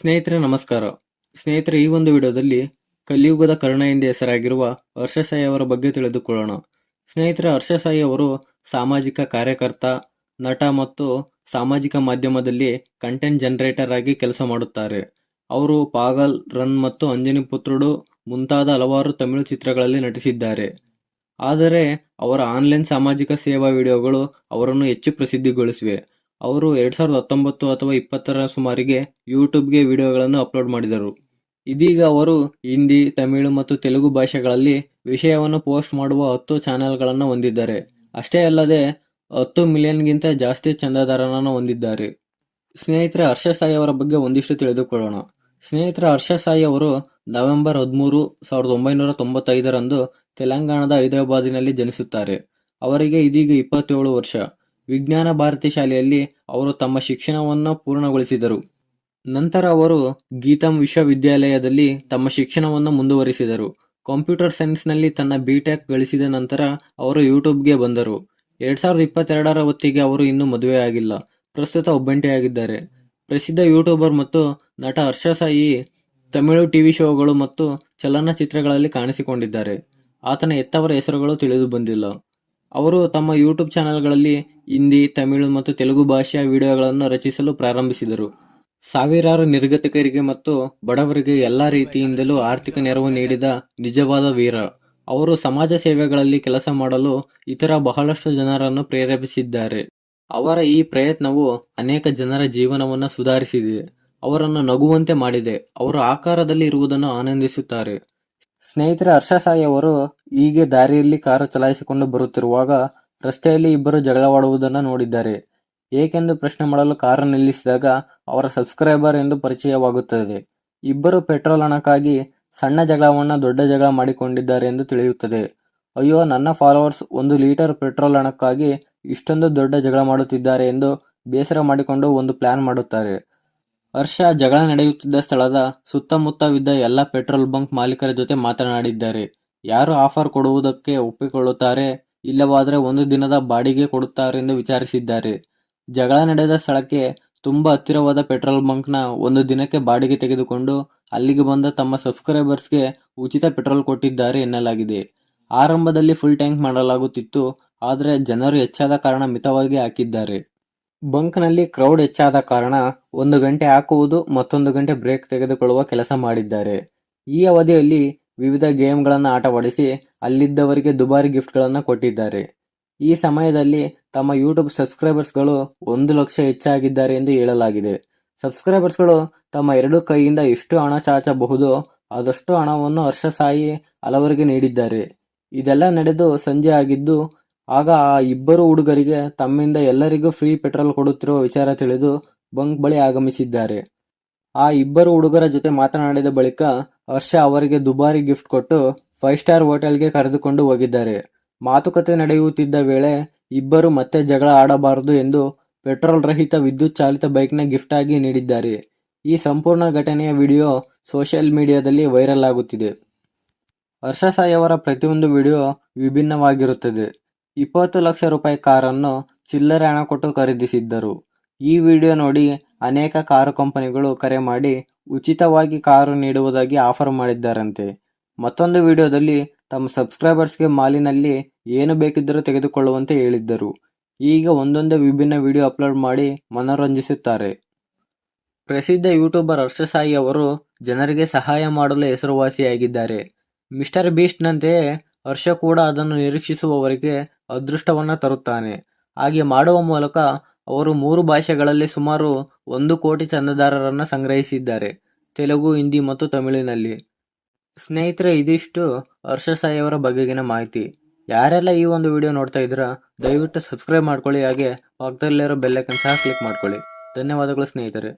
ಸ್ನೇಹಿತರೆ, ನಮಸ್ಕಾರ. ಸ್ನೇಹಿತರೆ, ಈ ಒಂದು ವಿಡಿಯೋದಲ್ಲಿ ಕಲಿಯುಗದ ಕರ್ಣ ಎಂದು ಹೆಸರಾಗಿರುವ ಹರ್ಷಸಾಯಿ ಅವರ ಬಗ್ಗೆ ತಿಳಿದುಕೊಳ್ಳೋಣ. ಸ್ನೇಹಿತರೆ, ಹರ್ಷಸಾಯಿ ಅವರು ಸಾಮಾಜಿಕ ಕಾರ್ಯಕರ್ತ, ನಟ ಮತ್ತು ಸಾಮಾಜಿಕ ಮಾಧ್ಯಮದಲ್ಲಿ ಕಂಟೆಂಟ್ ಜನರೇಟರ್ ಆಗಿ ಕೆಲಸ ಮಾಡುತ್ತಾರೆ. ಅವರು ಪಾಗಲ್, ರನ್ ಮತ್ತು ಅಂಜನಿ ಪುತ್ರುಡು ಮುಂತಾದ ಹಲವಾರು ತಮಿಳು ಚಿತ್ರಗಳಲ್ಲಿ ನಟಿಸಿದ್ದಾರೆ. ಆದರೆ, ಅವರ ಆನ್ಲೈನ್ ಸಾಮಾಜಿಕ ಸೇವಾ ವಿಡಿಯೋಗಳು ಅವರನ್ನು ಹೆಚ್ಚು ಪ್ರಸಿದ್ಧಿಗೊಳಿಸಿವೆ. ಅವರು ಎರಡು ಸಾವಿರದ ಹತ್ತೊಂಬತ್ತು ಅಥವಾ ಇಪ್ಪತ್ತರ ಸುಮಾರಿಗೆ ಯೂಟ್ಯೂಬ್ಗೆ ವಿಡಿಯೋಗಳನ್ನು ಅಪ್ಲೋಡ್ ಮಾಡಿದರು. ಇದೀಗ ಅವರು ಹಿಂದಿ, ತಮಿಳು ಮತ್ತು ತೆಲುಗು ಭಾಷೆಗಳಲ್ಲಿ ವಿಷಯವನ್ನು ಪೋಸ್ಟ್ ಮಾಡುವ ಹತ್ತು ಚಾನೆಲ್ಗಳನ್ನು ಹೊಂದಿದ್ದಾರೆ. ಅಷ್ಟೇ ಅಲ್ಲದೆ, ಹತ್ತು ಮಿಲಿಯನ್ಗಿಂತ ಜಾಸ್ತಿ ಚಂದಾದಾರನನ್ನು ಹೊಂದಿದ್ದಾರೆ. ಸ್ನೇಹಿತರೆ, ಹರ್ಷ ಸಾಯಿ ಅವರ ಬಗ್ಗೆ ಒಂದಿಷ್ಟು ತಿಳಿದುಕೊಳ್ಳೋಣ. ಸ್ನೇಹಿತರ, ಹರ್ಷ ಸಾಯಿ ಅವರು ನವೆಂಬರ್ ಹದಿಮೂರು, ಸಾವಿರದ ಒಂಬೈನೂರ ತೊಂಬತ್ತೈದರಂದು ತೆಲಂಗಾಣದ ಹೈದರಾಬಾದಿನಲ್ಲಿ ಜನಿಸುತ್ತಾರೆ. ಅವರಿಗೆ ಇದೀಗ ಇಪ್ಪತ್ತೇಳು ವರ್ಷ. ವಿಜ್ಞಾನ ಭಾರತಿ ಶಾಲೆಯಲ್ಲಿ ಅವರು ತಮ್ಮ ಶಿಕ್ಷಣವನ್ನು ಪೂರ್ಣಗೊಳಿಸಿದರು. ನಂತರ ಅವರು ಗೀತಂ ವಿಶ್ವವಿದ್ಯಾಲಯದಲ್ಲಿ ತಮ್ಮ ಶಿಕ್ಷಣವನ್ನು ಮುಂದುವರಿಸಿದರು. ಕಂಪ್ಯೂಟರ್ ಸೈನ್ಸ್ನಲ್ಲಿ ತನ್ನ ಬಿ ಟೆಕ್ ಗಳಿಸಿದ ನಂತರ ಅವರು ಯೂಟ್ಯೂಬ್ಗೆ ಬಂದರು. ಎರಡ್ ಸಾವಿರದ ಇಪ್ಪತ್ತೆರಡರ ಹೊತ್ತಿಗೆ ಅವರು ಇನ್ನೂ ಮದುವೆಯಾಗಿಲ್ಲ ಪ್ರಸ್ತುತ ಒಬ್ಬಂಟಿಯಾಗಿದ್ದಾರೆ. ಪ್ರಸಿದ್ಧ ಯೂಟ್ಯೂಬರ್ ಮತ್ತು ನಟ ಹರ್ಷ ಸಾಯಿ ತಮಿಳು ಟಿವಿ ಶೋಗಳು ಮತ್ತು ಚಲನಚಿತ್ರಗಳಲ್ಲಿ ಕಾಣಿಸಿಕೊಂಡಿದ್ದಾರೆ. ಆತನ ಎತ್ತವರ ಹೆಸರುಗಳು ತಿಳಿದು ಬಂದಿಲ್ಲ. ಅವರು ತಮ್ಮ ಯೂಟ್ಯೂಬ್ ಚಾನೆಲ್ಗಳಲ್ಲಿ ಹಿಂದಿ, ತಮಿಳು ಮತ್ತು ತೆಲುಗು ಭಾಷೆಯ ವಿಡಿಯೋಗಳನ್ನು ರಚಿಸಲು ಪ್ರಾರಂಭಿಸಿದರು. ಸಾವಿರಾರು ನಿರ್ಗತಿಕರಿಗೆ ಮತ್ತು ಬಡವರಿಗೆ ಎಲ್ಲ ರೀತಿಯಿಂದಲೂ ಆರ್ಥಿಕ ನೆರವು ನೀಡಿದ ನಿಜವಾದ ವೀರ. ಅವರು ಸಮಾಜ ಸೇವೆಗಳಲ್ಲಿ ಕೆಲಸ ಮಾಡಲು ಇತರ ಬಹಳಷ್ಟು ಜನರನ್ನು ಪ್ರೇರೇಪಿಸಿದ್ದಾರೆ. ಅವರ ಈ ಪ್ರಯತ್ನವು ಅನೇಕ ಜನರ ಜೀವನವನ್ನು ಸುಧಾರಿಸಿದೆ. ಅವರನ್ನು ನಗುವಂತೆ ಮಾಡಿದೆ. ಅವರು ಆಕಾರದಲ್ಲಿ ಇರುವುದನ್ನು ಆನಂದಿಸುತ್ತಾರೆ. ಸ್ನೇಹಿತರೆ ಹರ್ಷ ಸಾಯಿ ಅವರು ಹೀಗೆ ದಾರಿಯಲ್ಲಿ ಕಾರು ಚಲಾಯಿಸಿಕೊಂಡು ಬರುತ್ತಿರುವಾಗ ರಸ್ತೆಯಲ್ಲಿ ಇಬ್ಬರು ಜಗಳವಾಡುವುದನ್ನು ನೋಡಿದ್ದಾರೆ. ಏಕೆಂದು ಪ್ರಶ್ನೆ ಮಾಡಲು ಕಾರು ನಿಲ್ಲಿಸಿದಾಗ ಅವರ ಸಬ್ಸ್ಕ್ರೈಬರ್ ಎಂದು ಪರಿಚಯವಾಗುತ್ತದೆ. ಇಬ್ಬರು ಪೆಟ್ರೋಲ್ ಹಣಕ್ಕಾಗಿ ಸಣ್ಣ ಜಗಳವನ್ನು ದೊಡ್ಡ ಜಗಳ ಮಾಡಿಕೊಂಡಿದ್ದಾರೆ ಎಂದು ತಿಳಿಯುತ್ತದೆ. ಅಯ್ಯೋ, ನನ್ನ ಫಾಲೋವರ್ಸ್ ಒಂದು ಲೀಟರ್ ಪೆಟ್ರೋಲ್ ಹಣಕ್ಕಾಗಿ ಇಷ್ಟೊಂದು ದೊಡ್ಡ ಜಗಳ ಮಾಡುತ್ತಿದ್ದಾರೆ ಎಂದು ಬೇಸರ ಮಾಡಿಕೊಂಡು ಒಂದು ಪ್ಲಾನ್ ಮಾಡುತ್ತಾರೆ. ಹರ್ಷ ಜಗಳ ನಡೆಯುತ್ತಿದ್ದ ಸ್ಥಳದ ಸುತ್ತಮುತ್ತವಿದ್ದ ಎಲ್ಲ ಪೆಟ್ರೋಲ್ ಬಂಕ್ ಮಾಲೀಕರ ಜೊತೆ ಮಾತನಾಡಿದ್ದಾರೆ. ಯಾರು ಆಫರ್ ಕೊಡುವುದಕ್ಕೆ ಒಪ್ಪಿಕೊಳ್ಳುತ್ತಾರೆ, ಇಲ್ಲವಾದರೆ ಒಂದು ದಿನದ ಬಾಡಿಗೆ ಕೊಡುತ್ತಾರೆ ಎಂದು ವಿಚಾರಿಸಿದ್ದಾರೆ. ಜಗಳ ನಡೆದ ಸ್ಥಳಕ್ಕೆ ತುಂಬಾ ಹತ್ತಿರವಾದ ಪೆಟ್ರೋಲ್ ಬಂಕ್ನ ಒಂದು ದಿನಕ್ಕೆ ಬಾಡಿಗೆ ತೆಗೆದುಕೊಂಡು ಅಲ್ಲಿಗೆ ಬಂದ ತಮ್ಮ ಸಬ್ಸ್ಕ್ರೈಬರ್ಸ್ಗೆ ಉಚಿತ ಪೆಟ್ರೋಲ್ ಕೊಟ್ಟಿದ್ದಾರೆ ಎನ್ನಲಾಗಿದೆ. ಆರಂಭದಲ್ಲಿ ಫುಲ್ ಟ್ಯಾಂಕ್ ಮಾಡಲಾಗುತ್ತಿತ್ತು, ಆದರೆ ಜನರು ಹೆಚ್ಚಾದ ಕಾರಣ ಮಿತವಾಗಿ ಹಾಕಿದ್ದಾರೆ. ಬಂಕ್ನಲ್ಲಿ ಕ್ರೌಡ್ ಹೆಚ್ಚಾದ ಕಾರಣ ಒಂದು ಗಂಟೆ ಹಾಕುವುದು ಮತ್ತೊಂದು ಗಂಟೆ ಬ್ರೇಕ್ ತೆಗೆದುಕೊಳ್ಳುವ ಕೆಲಸ ಮಾಡಿದ್ದಾರೆ. ಈ ಅವಧಿಯಲ್ಲಿ ವಿವಿಧ ಗೇಮ್ಗಳನ್ನು ಆಟವಾಡಿಸಿ ಅಲ್ಲಿದ್ದವರಿಗೆ ದುಬಾರಿ ಗಿಫ್ಟ್ಗಳನ್ನು ಕೊಟ್ಟಿದ್ದಾರೆ. ಈ ಸಮಯದಲ್ಲಿ ತಮ್ಮ ಯೂಟ್ಯೂಬ್ ಸಬ್ಸ್ಕ್ರೈಬರ್ಸ್ಗಳು ಒಂದು ಲಕ್ಷ ಹೆಚ್ಚಾಗಿದ್ದಾರೆ ಎಂದು ಹೇಳಲಾಗಿದೆ. ಸಬ್ಸ್ಕ್ರೈಬರ್ಸ್ಗಳು ತಮ್ಮ ಎರಡು ಕೈಯಿಂದ ಎಷ್ಟು ಹಣ ಚಾಚಬಹುದು, ಆದಷ್ಟು ಹಣವನ್ನು ಹರ್ಷಸಾಯಿ ಹಲವರಿಗೆ ನೀಡಿದ್ದಾರೆ. ಇದೆಲ್ಲ ನಡೆದು ಸಂಜೆ ಆಗಿದ್ದು ಆಗ ಆ ಇಬ್ಬರು ಹುಡುಗರಿಗೆ ತಮ್ಮಿಂದ ಎಲ್ಲರಿಗೂ ಫ್ರೀ ಪೆಟ್ರೋಲ್ ಕೊಡುತ್ತಿರುವ ವಿಚಾರ ತಿಳಿದು ಬಂಕ್ ಬಳಿ ಆಗಮಿಸಿದ್ದಾರೆ. ಆ ಇಬ್ಬರು ಹುಡುಗರ ಜೊತೆ ಮಾತನಾಡಿದ ಬಳಿಕ ಹರ್ಷ ಅವರಿಗೆ ದುಬಾರಿ ಗಿಫ್ಟ್ ಕೊಟ್ಟು ಫೈವ್ ಸ್ಟಾರ್ ಹೋಟೆಲ್ಗೆ ಕರೆದುಕೊಂಡು ಹೋಗಿದ್ದಾರೆ. ಮಾತುಕತೆ ನಡೆಯುತ್ತಿದ್ದ ವೇಳೆ ಇಬ್ಬರು ಮತ್ತೆ ಜಗಳ ಆಡಬಾರದು ಎಂದು ಪೆಟ್ರೋಲ್ ರಹಿತ ವಿದ್ಯುತ್ ಚಾಲಿತ ಬೈಕ್ನ ಗಿಫ್ಟ್ ಆಗಿ ನೀಡಿದ್ದಾರೆ. ಈ ಸಂಪೂರ್ಣ ಘಟನೆಯ ವಿಡಿಯೋ ಸೋಷಿಯಲ್ ಮೀಡಿಯಾದಲ್ಲಿ ವೈರಲ್ ಆಗುತ್ತಿದೆ. ಹರ್ಷ ಸಾಯಿ ಅವರ ಪ್ರತಿಯೊಂದು ವಿಡಿಯೋ ವಿಭಿನ್ನವಾಗಿರುತ್ತದೆ. ಇಪ್ಪತ್ತು ಲಕ್ಷ ರೂಪಾಯಿ ಕಾರನ್ನು ಚಿಲ್ಲರೆ ಹಣ ಕೊಟ್ಟು ಖರೀದಿಸಿದ್ದರು. ಈ ವಿಡಿಯೋ ನೋಡಿ ಅನೇಕ ಕಾರು ಕಂಪನಿಗಳು ಕರೆ ಮಾಡಿ ಉಚಿತವಾಗಿ ಕಾರು ನೀಡುವುದಾಗಿ ಆಫರ್ ಮಾಡಿದ್ದಾರಂತೆ. ಮತ್ತೊಂದು ವಿಡಿಯೋದಲ್ಲಿ ತಮ್ಮ ಸಬ್ಸ್ಕ್ರೈಬರ್ಸ್ಗೆ ಮಾಲಿನಲ್ಲಿ ಏನು ಬೇಕಿದ್ದರೂ ತೆಗೆದುಕೊಳ್ಳುವಂತೆ ಹೇಳಿದ್ದರು. ಈಗ ಒಂದೊಂದೇ ವಿಭಿನ್ನ ವಿಡಿಯೋ ಅಪ್ಲೋಡ್ ಮಾಡಿ ಮನೋರಂಜಿಸುತ್ತಾರೆ. ಪ್ರಸಿದ್ಧ ಯೂಟ್ಯೂಬರ್ ಹರ್ಷಸಾಯಿ ಅವರು ಜನರಿಗೆ ಸಹಾಯ ಮಾಡಲು ಹೆಸರುವಾಸಿಯಾಗಿದ್ದಾರೆ. ಮಿಸ್ಟರ್ ಬೀಸ್ಟ್ನಂತೆಯೇ ಹರ್ಷ ಕೂಡ ಅದನ್ನು ನಿರೀಕ್ಷಿಸುವವರಿಗೆ ಅದೃಷ್ಟವನ್ನು ತರುತ್ತಾನೆ. ಹಾಗೆ ಮಾಡುವ ಮೂಲಕ ಅವರು ಮೂರು ಭಾಷೆಗಳಲ್ಲಿ ಸುಮಾರು ಒಂದು ಕೋಟಿ ಚಂದದಾರರನ್ನು ಸಂಗ್ರಹಿಸಿದ್ದಾರೆ. ತೆಲುಗು, ಹಿಂದಿ ಮತ್ತು ತಮಿಳಿನಲ್ಲಿ. ಸ್ನೇಹಿತರೆ, ಇದಿಷ್ಟು ಹರ್ಷ ಸಾಯಿ ಅವರ ಬಗೆಗಿನ ಮಾಹಿತಿ. ಯಾರೆಲ್ಲ ಈ ಒಂದು ವಿಡಿಯೋ ನೋಡ್ತಾ ಇದ್ದೀರಾ, ದಯವಿಟ್ಟು ಸಬ್ಸ್ಕ್ರೈಬ್ ಮಾಡ್ಕೊಳ್ಳಿ. ಹಾಗೆ ಪಕ್ಕದಲ್ಲಿರೋ ಬೆಲ್ಲೈಕನ್ ಸಹ ಕ್ಲಿಕ್ ಮಾಡ್ಕೊಳ್ಳಿ. ಧನ್ಯವಾದಗಳು ಸ್ನೇಹಿತರೆ.